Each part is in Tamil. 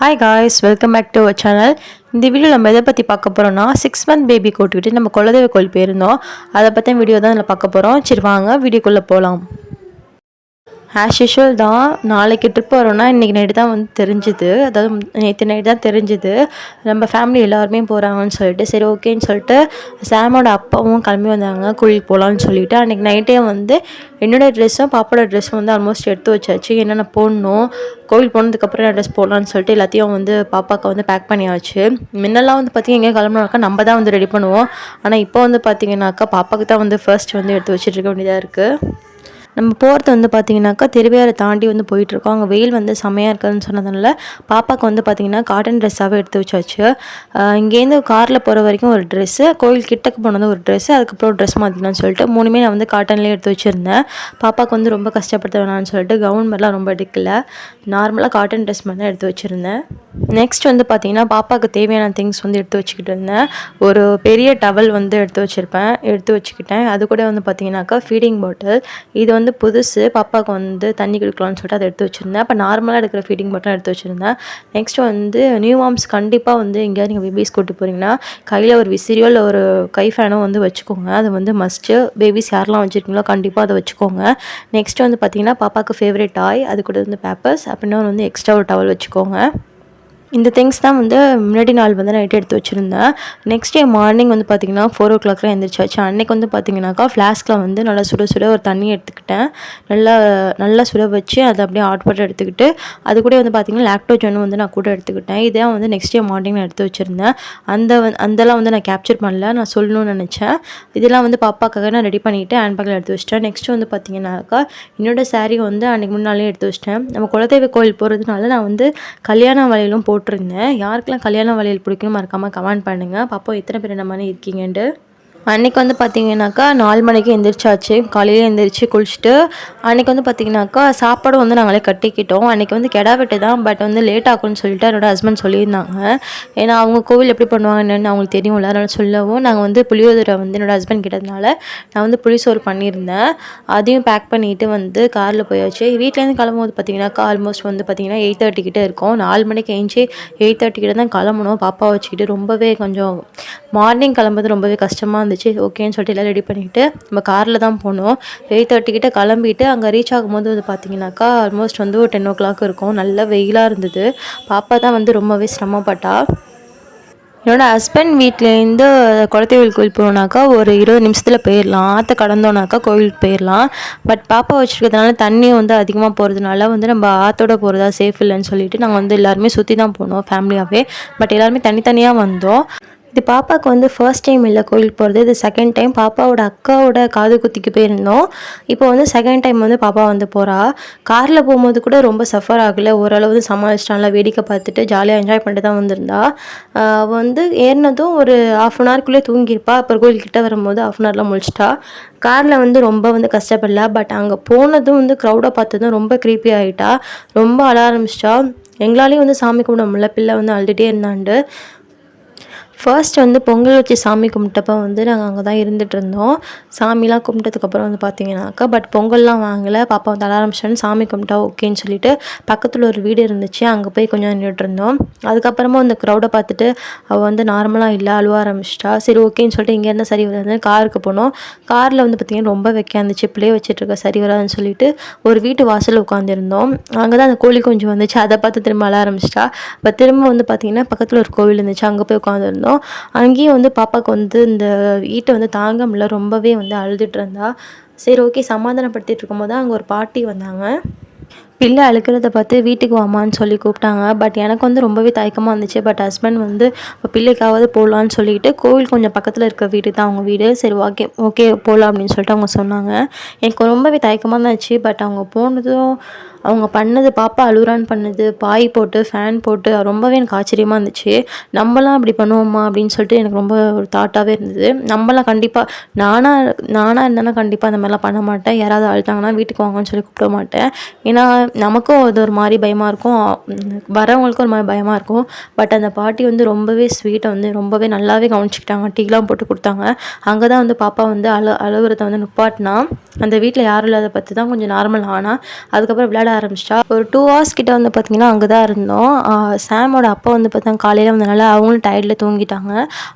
Hi guys welcome back to our channel இந்த வீடியோ நம்ம எதை பற்றி பார்க்க போகிறோம்னா சிக்ஸ் மந்த் பேபி கூட்டுக்கிட்டு நம்ம குலதெய்வ கோயில் போயிருந்தோம். அதை பற்றி வீடியோ தான் இதில் பார்க்க போகிறோம் சரி வாங்க வீடியோக்குள்ளே போகலாம் ஆஸ் யூஷுவல் தான் நாளைக்கு ட்ரிப் வரோன்னா இன்றைக்கி நைட்டு தான் வந்து தெரிஞ்சுது. அதாவது நேற்று நைட்டு தான் தெரிஞ்சுது. நம்ம ஃபேமிலி எல்லாருமே போகிறாங்கன்னு சொல்லிட்டு சரி ஓகேன்னு சொல்லிட்டு சாமோட அப்பாவும் கிளம்பி வந்தாங்க. கோயிலுக்கு போகலான்னு சொல்லிட்டு அன்றைக்கி நைட்டே வந்து என்னோடய ட்ரெஸ்ஸும் பாப்பாவோட ட்ரெஸ்ஸும் வந்து ஆல்மோஸ்ட் எடுத்து வச்சாச்சு. என்னென்ன போடணும் கோவில் போனதுக்கப்புறம் என்ன ட்ரெஸ் போடலான்னு சொல்லிட்டு எல்லாத்தையும் வந்து பாப்பாவுக்கு வந்து பேக் பண்ணியாச்சு. முன்னெல்லாம் வந்து பார்த்திங்கன்னா எங்கே கிளம்புனாக்கா நம்ம தான் வந்து ரெடி பண்ணுவோம். ஆனால் இப்போ வந்து பார்த்திங்கனாக்கா பாப்பாவுக்கு தான் வந்து ஃபர்ஸ்ட் வந்து எடுத்து வச்சுட்டு இருக்க வேண்டியதாக இருக்குது நம்ம போகிறது வந்து பார்த்திங்கனாக்கா திருவையாரை தாண்டி வந்து போயிட்டுருக்கோம். அங்கே வெயில் வந்து செம்மையாக இருக்குதுன்னு சொன்னதுனால பாப்பாவுக்கு வந்து பார்த்திங்கன்னா காட்டன் ட்ரெஸ்ஸாகவே எடுத்து வச்சாச்சு. இங்கேருந்து காரில் போகிற வரைக்கும் ஒரு ட்ரெஸ்ஸு கோயில் கிட்டக்கு போனது ஒரு ட்ரெஸ்ஸு அதுக்கப்புறம் ட்ரெஸ் மாற்றிக்கலாம்னு சொல்லிட்டு மூணுமே நான் வந்து காட்டன்லேயே எடுத்து வச்சுருந்தேன். பாப்பாவுக்கு வந்து ரொம்ப கஷ்டப்படுத்த வேணாம்னு சொல்லிட்டு கவுன் மாதிரிலாம் ரொம்ப எடுக்கல. நார்மலாக காட்டன் ட்ரெஸ் மாதிரி தான் எடுத்து வச்சுருந்தேன். நெக்ஸ்ட் வந்து பார்த்திங்கன்னா பாப்பாவுக்கு தேவையான திங்ஸ் வந்து எடுத்து வச்சுக்கிட்டு இருந்தேன். ஒரு பெரிய டவல் வந்து எடுத்து வச்சுருப்பேன். எடுத்து வச்சுக்கிட்டேன். அது கூட வந்து பார்த்திங்கனாக்கா ஃபீடிங் பாட்டில் இது வந்து புதுசு பாப்பாவுக்கு வந்து தண்ணி கொடுக்கலாம்னு சொல்லிட்டு அதை எடுத்து வச்சுருந்தேன். அப்போ நார்மலாக எடுக்கிற ஃபீடிங் பாட்டில் எடுத்து வச்சுருந்தேன். நெக்ஸ்ட் வந்து நியூ மாம்ஸ் கண்டிப்பாக வந்து எங்கேயாவது நீங்கள் பேபிஸ் கூட்டு போகிறீங்கன்னா கையில் ஒரு விசிறியோ இல்லை ஒரு கை ஃபேனோ வந்து வச்சுக்கோங்க. அது வந்து மஸ்ட்டு பேபிஸ் யாரெல்லாம் வச்சுருக்கீங்களோ கண்டிப்பாக அதை வச்சுக்கோங்க. நெக்ஸ்ட் வந்து பார்த்தீங்கன்னா பாப்பாவுக்கு ஃபேவரட் டாய் அது கூட வந்து பேப்பர்ஸ் அப்படின்னா வந்து எக்ஸ்ட்ரா ஒரு டவல் வச்சுக்கோங்க. இந்த திங்ஸ் தான் வந்து முன்னாடி நாள் வந்து நைட்டு எடுத்து வச்சுருந்தேன். நெக்ஸ்ட் டே மார்னிங் வந்து பார்த்திங்கன்னா ஃபோர் ஓ கிளாக்லாம் எழுந்திரிச்சாச்சு அன்றைக்கி வந்து பார்த்திங்கனாக்கா ஃப்ளாஸ்கில் வந்து நல்லா சுட சுட ஒரு தண்ணி எடுத்துக்கிட்டேன். நல்லா நல்லா சுட வச்சு அதை அப்படியே ஆட் வாட்டர் எடுத்துக்கிட்டு அது கூட வந்து பார்த்திங்கன்னா லாக்டோஜனும் வந்து நான் கூட எடுத்துக்கிட்டேன். இதான் வந்து நெக்ஸ்ட் டே மார்னிங் நான் எடுத்து வச்சுருந்தேன். அந்த வந்து அதெல்லாம் வந்து நான் கேப்சர் பண்ணல. நான் சொல்லணும்னு நினச்சேன். இதெல்லாம் வந்து பாப்பாக்காக நான் ரெடி பண்ணிவிட்டு ஹேண்ட் பேக்கில் எடுத்து வச்சிட்டேன். நெக்ஸ்ட் வந்து பார்த்திங்கனாக்கா என்னோடய saree வந்து அன்றைக்கி முன்னாலே எடுத்து வச்சிட்டேன். நம்ம குலதெய்வ கோயில் போகிறதுனால நான் வந்து கல்யாண வலையிலும் போட்டு போட்டிருந்தேன். யாருக்கெல்லாம் கல்யாணம் வளையல் பிடிக்கும் மறக்காமல் கமெண்ட் பண்ணுங்கள் பாப்பா எத்தனை பேர் என்ன மாதிரி இருக்கீங்கன்ட்டு. அன்றைக்கி வந்து பார்த்திங்கனாக்கா நாலு மணிக்கு எந்திரிச்சாச்சு. காலையில் எந்திரிச்சு குளிச்சுட்டு அன்றைக்கி வந்து பார்த்தீங்கன்னாக்கா சாப்பாடும் வந்து நாங்களே கட்டிக்கிட்டோம். அன்றைக்கி வந்து கெடா வெட்டு தான் பட் வந்து லேட் ஆகும்னு சொல்லிட்டு என்னோட ஹஸ்பண்ட் சொல்லியிருந்தாங்க. ஏன்னா அவங்க கோவில் எப்படி பண்ணுவாங்கன்னு அவங்களுக்கு தெரியும்ல அதனால் சொல்லவும் நாங்கள் வந்து புளியோதரை வந்து என்னோடய ஹஸ்பண்ட் கிட்டதுனால நான் வந்து புளிசோறு பண்ணியிருந்தேன். அதையும் பேக் பண்ணிட்டு வந்து காரில் போயாச்சு. வீட்டிலேருந்து கிளம்பும்போது பார்த்திங்கனாக்கா ஆல்மோஸ்ட் வந்து பார்த்தீங்கன்னா எயிட் தேர்ட்டி கிட்டே இருக்கும். நாலு மணிக்கு எழுந்துச்சி எயிட் தேர்ட்டி கிட்ட தான் கிளம்பணும். பாப்பா வச்சுக்கிட்டு ரொம்பவே கொஞ்சம் மார்னிங் கிளம்புறது ரொம்பவே கஷ்டமாக வந்துச்சு ஓகேன்னு சொல்லிட்டு எல்லாம் ரெடி பண்ணிவிட்டு நம்ம காரில் தான் போனோம். எயிட் தேர்ட்டிக்கிட்ட கிளம்பிட்டு அங்கே ரீச் ஆகும்போது வந்து பார்த்தீங்கன்னாக்கா ஆல்மோஸ்ட் வந்து ஒரு டென் ஓ கிளாக் இருக்கும். நல்ல வெயிலாக இருந்தது. பாப்பா தான் வந்து ரொம்பவே சிரமப்பட்டா. என்னோடய ஹஸ்பண்ட் வீட்டிலேருந்து குளத்தேவில் கோயில் போனாக்கா ஒரு இருபது நிமிஷத்தில் போயிடலாம் ஆற்ற கடந்தோனாக்கா கோயிலுக்கு போயிடலாம் பட் பாப்பா வச்சுருக்கிறதுனால தண்ணி வந்து அதிகமாக போகிறதுனால வந்து நம்ம ஆற்றோட போகிறதா சேஃப் இல்லைன்னு சொல்லிட்டு நாங்கள் வந்து எல்லாருமே சுற்றி தான் போனோம் ஃபேமிலியாகவே பட் எல்லாருமே தனித்தனியாக வந்தோம். இது பாப்பாவுக்கு வந்து ஃபர்ஸ்ட் டைம் இல்லை கோயிலுக்கு போகிறது இது செகண்ட் டைம் பாப்பாவோட அக்காவோட காது குத்திக்கு போயிருந்தோம். இப்போ வந்து செகண்ட் டைம் வந்து பாப்பா வந்து போகிறா காரில் போகும்போது கூட ரொம்ப சஃபர் ஆகலை. ஓரளவு சமாளிச்சிட்டான்ல வேடிக்கை பார்த்துட்டு ஜாலியாக என்ஜாய் பண்ணிட்டு தான் வந்திருந்தா. அவள் வந்து ஏறினதும் ஒரு ஆஃப் அன் ஹவர்க்குள்ளே தூங்கியிருப்பா. அப்புறம் கோயில்கிட்ட வரும்போது ஆஃப் அன் ஹவரில் முழிச்சிட்டா. காரில் வந்து ரொம்ப வந்து கஷ்டப்படல. பட் அங்கே போனதும் வந்து க்ரௌடை பார்த்ததும் ரொம்ப க்ரீப்பி ஆகிட்டா ரொம்ப அழ ஆரம்பிச்சிட்டா. எங்களாலேயும் வந்து சாமி கும்பிட முடியல. பிள்ளை வந்து அழுதுகிட்டே இருந்தாண்டு. ஃபர்ஸ்ட் வந்து பொங்கல் வச்சு சாமி கும்பிட்டப்ப வந்து நாங்கள் அங்கே தான் இருந்துகிட்டு இருந்தோம் சாமிலாம் கும்பிட்டதுக்கப்புறம் வந்து பார்த்தீங்கன்னாக்கா பட் பொங்கல்லாம் வாங்கலை. பாப்பா வந்து அழ ஆரம்பிச்சிட்டான்னு சாமி கும்பிட்டா ஓகேன்னு சொல்லிட்டு பக்கத்தில் ஒரு வீடு இருந்துச்சு. அங்கே போய் கொஞ்சம் நின்றுட்டு இருந்தோம் அதுக்கப்புறமா அந்த க்ரௌடை பார்த்துட்டு அவள் வந்து நார்மலாக இல்லை அழுவ ஆரம்பிச்சிட்டா. சரி ஓகேன்னு சொல்லிட்டு இங்கேருந்து சரி வராது காருக்கு போனோம். காரில் வந்து பார்த்திங்கன்னா ரொம்ப வைக்க இருந்துச்சு. பிள்ளைய வச்சுட்டு இருக்க சரி வராதுன்னு சொல்லிட்டு ஒரு வீட்டு வாசலில் உட்காந்துருந்தோம் அங்கே தான் அந்த கோழி கொஞ்சம் வந்துச்சு. அதை பார்த்து திரும்ப அழ ஆரம்பிச்சிட்டா. இப்போ திரும்ப வந்து பார்த்திங்கன்னா பக்கத்தில் ஒரு கோவில் இருந்துச்சு. அங்கே போய் உட்காந்துருந்தோம் அங்கேயும் வந்து பாப்பாவுக்கு வந்து இந்த வீட்டை வந்து தாங்க முடியல. ரொம்பவே வந்து அழுதுட்டு இருந்தா. சரி ஓகே சமாதானப்படுத்திட்டு இருக்கும்போது அங்கே ஒரு பாட்டி வந்தாங்க. பிள்ளை அழுக்கிறத பார்த்து வீட்டுக்கு வாமான்னு சொல்லி கூப்பிட்டாங்க. பட் எனக்கு வந்து ரொம்பவே தயக்கமாக இருந்துச்சு. பட் ஹஸ்பண்ட் வந்து இப்போ பிள்ளைக்காவது போகலான்னு சொல்லிட்டு கோவில் கொஞ்சம் பக்கத்தில் இருக்க வீடு தான் அவங்க வீடு. சரி ஓகே ஓகே போகலாம் அப்படின்னு சொல்லிட்டு அவங்க சொன்னாங்க. எனக்கு ரொம்பவே தயக்கமாக தான் இருந்துச்சு. பட் அவங்க போனதும் அவங்க பண்ணது பாப்பா அழுகுறான்னு பண்ணது பாய் போட்டு ஃபேன் போட்டு ரொம்பவே எனக்கு ஆச்சரியமாக இருந்துச்சு. நம்மலாம் அப்படி பண்ணுவோமா அப்படின்னு சொல்லிட்டு எனக்கு ரொம்ப ஒரு தாட்டாகவே இருந்தது. நம்மலாம் கண்டிப்பாக நானாக நானாக இருந்தேன்னா கண்டிப்பாக அந்த மாதிரிலாம் பண்ண மாட்டேன். யாராவது அழுத்தாங்கன்னா வீட்டுக்கு வாங்கன்னு சொல்லி கூப்பிட மாட்டேன். ஏன்னா நமக்கும் அது ஒரு மாதிரி பயமாக இருக்கும். வரவங்களுக்கும் ஒரு மாதிரி பயமாக இருக்கும். பட் அந்த பாட்டி வந்து ரொம்பவே ஸ்வீட்டை வந்து ரொம்பவே நல்லாவே கவனிச்சிக்கிட்டாங்க. டீலாம் போட்டு கொடுத்தாங்க. அங்கே தான் வந்து பாப்பா வந்து அழு அழுகுறத வந்து நிப்பாட்டினா அந்த வீட்டில் யாரும் இல்லாத பற்றி தான் கொஞ்சம் நார்மல் ஆனால் அதுக்கப்புறம் விளையாட ஆரம்பிச்சிட்டா ஒரு டூ ஹவர்ஸ் கிட்ட வந்து பார்த்திங்கன்னா அங்கே தான் இருந்தோம் சாமோட அப்பா வந்து பார்த்தா காலையில் வந்தனால அவங்களும் டயர்டில் தூங்கிட்டாங்க.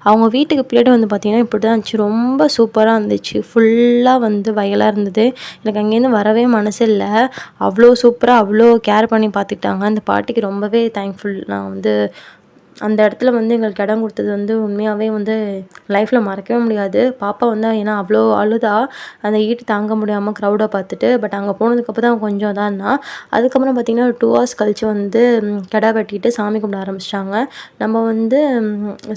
அவங்க வீட்டுக்கு பின்னாடி வந்து பார்த்திங்கன்னா இப்படி தான் இருந்துச்சு. ரொம்ப சூப்பராக இருந்துச்சு. ஃபுல்லாக வந்து வயலாக இருந்தது. எனக்கு அங்கேருந்து வரவே மனசு இல்லை. அவ்வளோ சூப்பராக அவ்வளோ கேர் பண்ணி பார்த்துக்கிட்டாங்க அந்த பாட்டிக்கு ரொம்பவே தேங்க்ஃபுல் நான் வந்து அந்த இடத்துல வந்து எங்களுக்கு இடம் கொடுத்தது வந்து உண்மையாகவே வந்து லைஃப்பில் மறக்கவே முடியாது. பாப்பா வந்து ஏன்னா அவ்வளோ அழுதா அந்த ஈட்டு தாங்க முடியாமல் க்ரௌடை பார்த்துட்டு பட் அங்கே போனதுக்கப்புறம் தான் கொஞ்சம் இதாக அதுக்கப்புறம் பார்த்திங்கன்னா ஒரு டூ ஹவர்ஸ் கழித்து வந்து கிடா வெட்டிட்டு சாமி கும்பிட ஆரம்பிச்சிட்டாங்க. நம்ம வந்து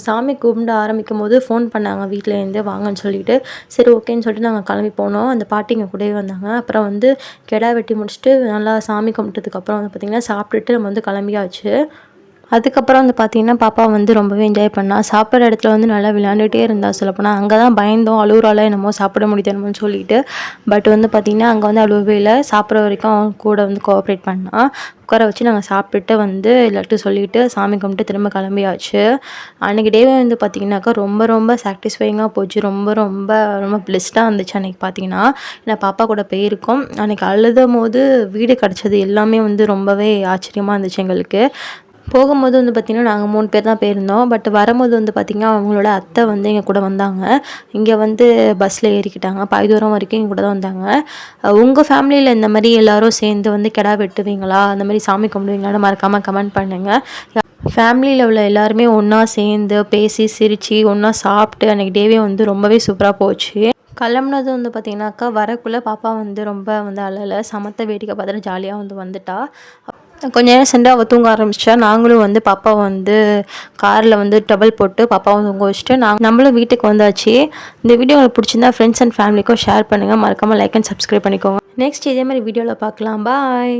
சாமி கும்பிட ஆரம்பிக்கும் போது ஃபோன் பண்ணாங்க வீட்டிலேருந்து வாங்கன்னு சொல்லிட்டு. சரி ஓகேன்னு சொல்லிட்டு நாங்கள் கிளம்பி போனோம். அந்த பாட்டிங்க கூடவே வந்தாங்க. அப்புறம் வந்து கிடா வெட்டி முடிச்சுட்டு நல்லா சாமி கும்பிட்டதுக்கப்புறம் வந்து பார்த்திங்கன்னா சாப்பிட்டுட்டு நம்ம வந்து கிளம்பியாச்சு. அதுக்கப்புறம் வந்து பார்த்திங்கன்னா பாப்பா வந்து ரொம்பவே என்ஜாய் பண்ணா. சாப்பிட்ற இடத்துல வந்து நல்லா விளையாண்டுகிட்டே இருந்தா சொல்லப்போனால் அங்கே தான் பயந்தோம் அழுகுறால என்னமோ சாப்பிட முடியுதுன்னு சொல்லிட்டு. பட் வந்து பார்த்திங்கன்னா அங்கே வந்து அழுகவே இல்லை. சாப்பிட்ற வரைக்கும் அவன் கூட வந்து கோஆப்ரேட் பண்ணா. உட்கார வச்சு நாங்கள் சாப்பிட்டுட்டு வந்து எல்லாத்தையும் சொல்லிட்டு சாமி கும்பிட்டு திரும்ப கிளம்பியாச்சு. அன்றைக்கி டேவே வந்து பார்த்திங்கனாக்கா ரொம்ப ரொம்ப சாட்டிஸ்ஃபைங்காக போச்சு. ரொம்ப ரொம்ப ரொம்ப பிளெஸ்டாக இருந்துச்சு அன்றைக்கி பார்த்திங்கன்னா நான் பாப்பா கூட போயிருக்கோம். அன்றைக்கி அழுதும் போது வீடு கிடச்சது எல்லாமே வந்து ரொம்பவே ஆச்சரியமாக இருந்துச்சு எங்களுக்கு. போகும்போது வந்து பார்த்திங்கன்னா நாங்கள் மூணு பேர் தான் போயிருந்தோம். பட் வரும்போது வந்து பார்த்திங்கன்னா அவங்களோட அத்தை வந்து எங்கள் கூட வந்தாங்க. இங்கே வந்து பஸ்ஸில் ஏறிக்கிட்டாங்க. பாய் தூரம் வரைக்கும் எங்கள் கூட தான் வந்தாங்க. உங்கள் ஃபேமிலியில் இந்த மாதிரி எல்லோரும் சேர்ந்து வந்து கிடா வெட்டுவீங்களா? அந்த மாதிரி சாமி கும்பிடுவீங்களான்னு மறக்காமல் கமெண்ட் பண்ணுங்கள் ஃபேமிலியில் உள்ள எல்லாருமே ஒன்றா சேர்ந்து பேசி சிரித்து ஒன்றா சாப்பிட்டு அன்றைக்கி டேவே வந்து ரொம்பவே சூப்பராக போச்சு. கிளம்புனது வந்து பார்த்திங்கனாக்கா வரக்குள்ளே பாப்பா வந்து ரொம்ப வந்து அழலை. சமத்த வேடிக்கை பார்த்துட்டு ஜாலியாக வந்து வந்துட்டா. கொஞ்ச நேரம் சென்று அவள் தூங்க ஆரம்பிச்சிட்டா. நாங்களும் வந்து பாப்பாவை வந்து காரில் வந்து டபுள் போட்டு பாப்பாவை தூங்க வச்சுட்டு நாங்கள் நம்மளும் வீட்டுக்கு வந்தாச்சு. இந்த வீடியோ உங்களுக்கு பிடிச்சிருந்தா ஃப்ரெண்ட்ஸ் அண்ட் ஃபேமிலிக்கும் ஷேர் பண்ணுங்கள் மறக்காமல் லைக் அண்ட் சப்ஸ்கிரைப் பண்ணிக்கோங்க. நெக்ஸ்ட் இதே மாதிரி வீடியோவில் பார்க்கலாம் பாய்